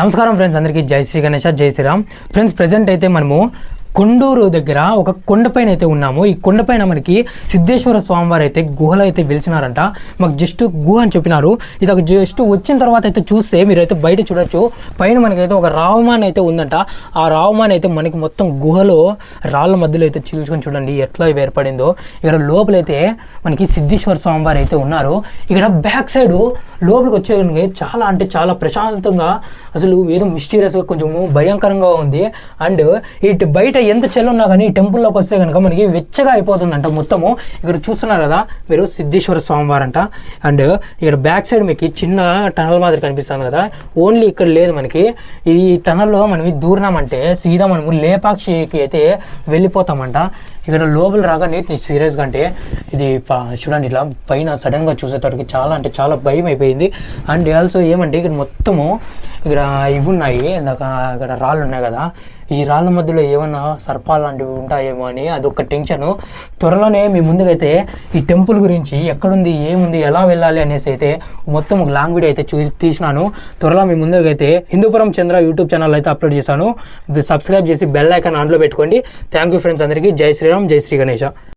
నమస్కారం ఫ్రెండ్స్ అందరికీ జై శ్రీ గణేష జై శ్రీరామ్. ఫ్రెండ్స్ ప్రజెంట్ అయితే మనము కొండూరు దగ్గర ఒక కొండపైన అయితే ఉన్నాము. ఈ కొండపైన మనకి సిద్ధేశ్వర స్వామివారు అయితే గుహలో అయితే వెలిచినారంట మాకు జస్ట్ గుహ అని చెప్పినారు. ఇది ఒక జస్ట్ వచ్చిన తర్వాత అయితే చూస్తే మీరైతే బయట చూడొచ్చు. పైన మనకైతే ఒక రావమాన్ అయితే ఉందంట. ఆ రావమాన్ అయితే మనకి మొత్తం గుహలో రాళ్ళ మధ్యలో అయితే చీల్చుకొని చూడండి ఎట్లా ఏర్పడిందో. ఇక్కడ లోపలైతే మనకి సిద్ధేశ్వర స్వామివారు అయితే ఉన్నారు. ఇక్కడ బ్యాక్ సైడ్ లోపలికి వచ్చే చాలా అంటే చాలా ప్రశాంతంగా అసలు ఏదో మిస్టీరియస్గా కొంచెము భయంకరంగా ఉంది. అండ్ ఇటు బయట ఎంత చలి ఉన్నా కానీ ఈ టెంపుల్లోకి వస్తే కనుక మనకి వెచ్చగా అయిపోతుందంట మొత్తము. ఇక్కడ చూస్తున్నారు కదా మీరు సిద్ధేశ్వర స్వామివారు అంట అండ్ ఇక్కడ బ్యాక్ సైడ్ మీకు చిన్న టనల్ మాదిరి కనిపిస్తుంది కదా. ఓన్లీ ఇక్కడ లేదు మనకి. ఈ టనల్లో మనం దూరినామంటే సీదా మనము లేపాక్షికి అయితే వెళ్ళిపోతామంట. ఇక్కడ లోపల రాగానే సీరియస్గా అంటే ఇది చూడండి ఇలా పైన సడన్గా చూసేటప్పటికి చాలా అంటే చాలా భయం అయిపోయింది. అండ్ ఆల్సో ఏమంటే ఇక్కడ మొత్తము ఇక్కడ ఇవి ఉన్నాయి ఇందాక ఇక్కడ రాళ్ళు ఉన్నాయి కదా. ఈ రాళ్ళ మధ్యలో ఏమన్నా సర్పాలు లాంటివి ఉంటాయేమో అని అదొక టెన్షన్. త్వరలోనే మీ ముందుకైతే ఈ టెంపుల్ గురించి ఎక్కడుంది ఏముంది ఎలా వెళ్ళాలి అనేసి అయితే మొత్తం ఒక లాంగ్ వీడియో అయితే చూ తీసినాను. త్వరలో మీ ముందుకైతే హిందూపురం చంద్ర యూట్యూబ్ ఛానల్ అయితే అప్లోడ్ చేశాను. సబ్స్క్రైబ్ చేసి బెల్ ఐకాన్ ఆన్లో పెట్టుకోండి. థ్యాంక్ యూ ఫ్రెండ్స్ అందరికీ. జై శ్రీరామ్ జై శ్రీ గణేష.